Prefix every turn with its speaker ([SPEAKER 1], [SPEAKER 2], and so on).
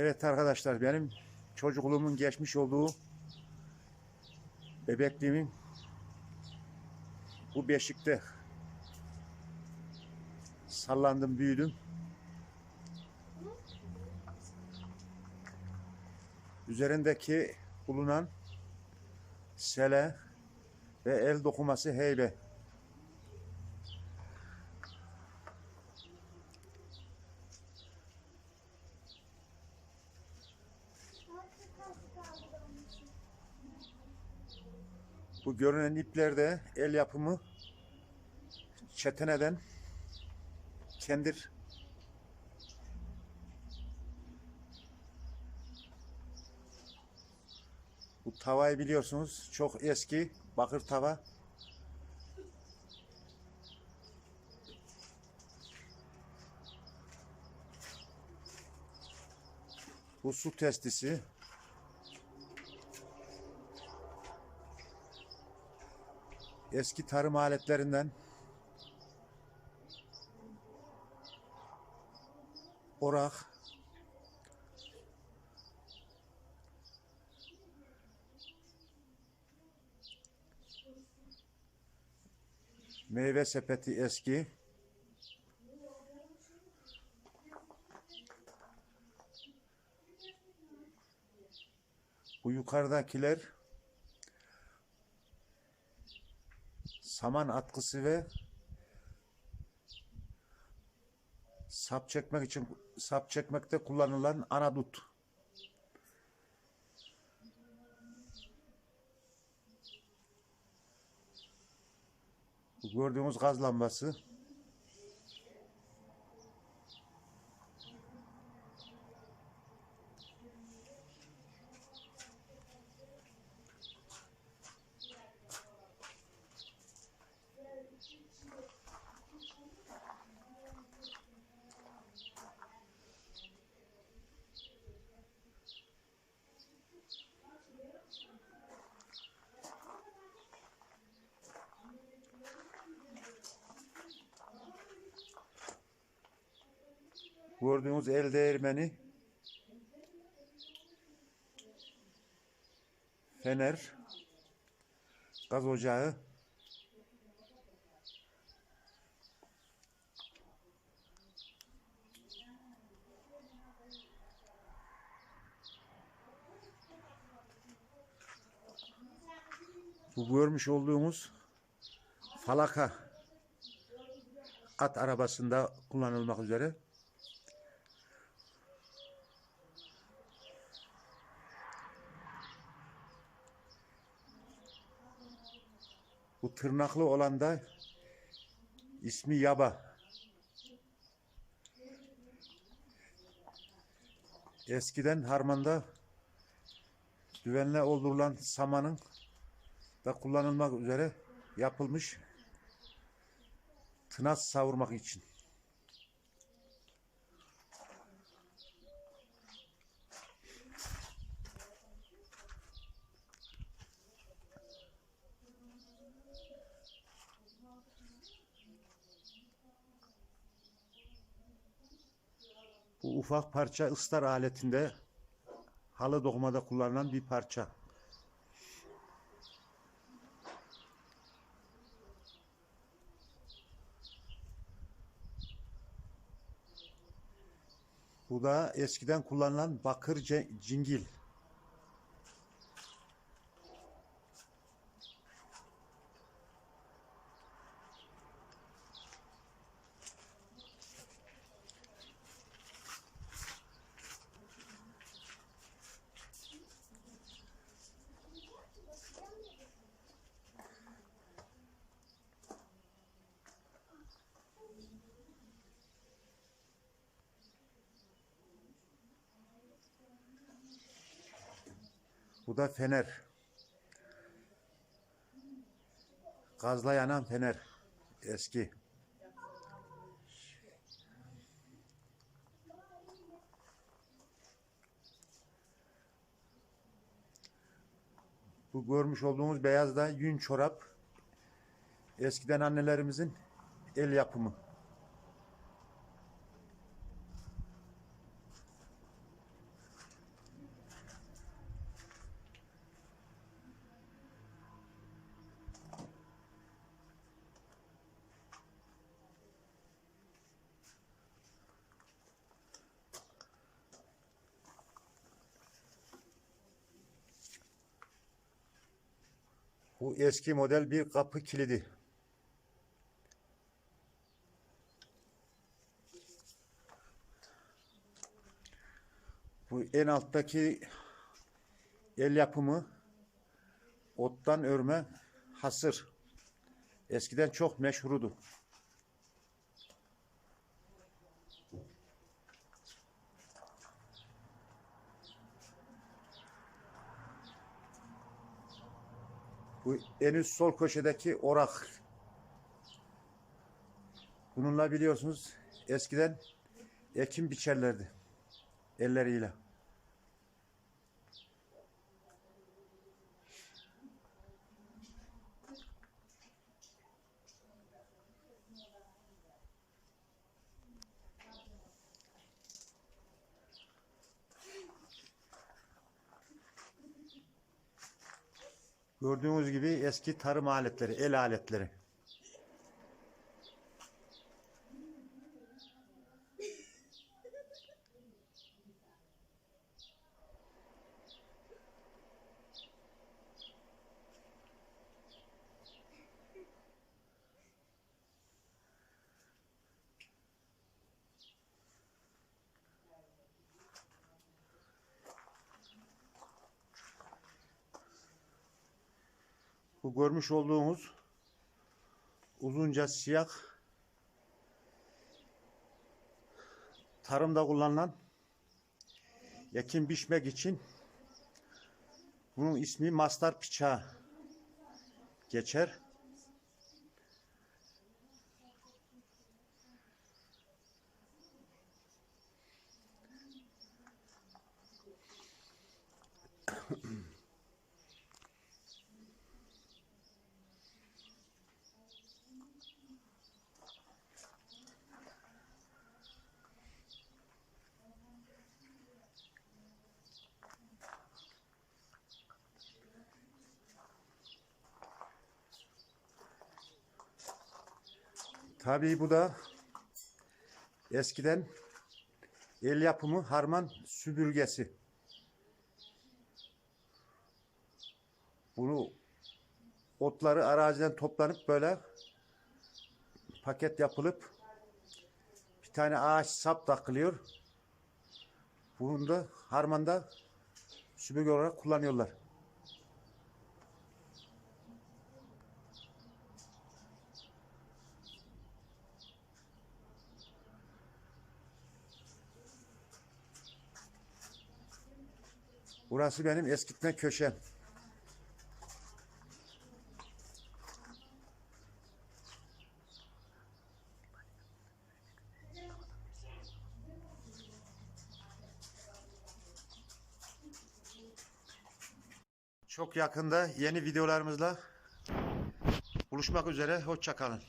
[SPEAKER 1] Evet arkadaşlar benim çocukluğumun geçmiş olduğu bebekliğimin bu beşikte sallandım büyüdüm. Üzerindeki bulunan sele ve el dokuması heybe. Bu görünen iplerde el yapımı çeteneden kendir Bu tavayı biliyorsunuz çok eski bakır tava. Bu su testisi. Eski tarım aletlerinden. Orak. Meyve sepeti eski. Bu yukarıdakiler saman atkısı ve sap çekmek için sap çekmekte kullanılan anadut. Bu gördüğünüz gaz lambası. Gördüğünüz el değirmeni. Fener. Gaz ocağı. Bu görmüş olduğumuz falaka at arabasında kullanılmak üzere Bu tırnaklı olan da ismi yaba. Eskiden harmanda düvenle oldurulan samanın da kullanılmak üzere yapılmış tınas savurmak için. Bu ufak parça ıslar aletinde halı dokumada kullanılan bir parça. Bu da eskiden kullanılan bakır cingil. Bu da fener. Gazla yanan fener. Eski. Bu görmüş olduğumuz beyaz da yün çorap. Eskiden annelerimizin el yapımı. Bu eski model bir kapı kilidi. Bu en alttaki el yapımı ottan örme hasır. Eskiden çok meşhurudu. Bu en üst sol köşedeki orak. Bununla biliyorsunuz eskiden ekim biçerlerdi elleriyle. Gördüğünüz gibi eski tarım aletleri, el aletleri. Bu görmüş olduğunuz uzunca siyah tarımda kullanılan ekim biçmek için bunun ismi mastar bıçağı geçer. Tabii bu da eskiden el yapımı harman süpürgesi. Bunu otları araziden toplanıp böyle paket yapılıp bir tane ağaç sap takılıyor. Bunu da harmanda süpürge olarak kullanıyorlar. Burası benim eskitme köşem. Çok yakında yeni videolarımızla buluşmak üzere. Hoşça kalın.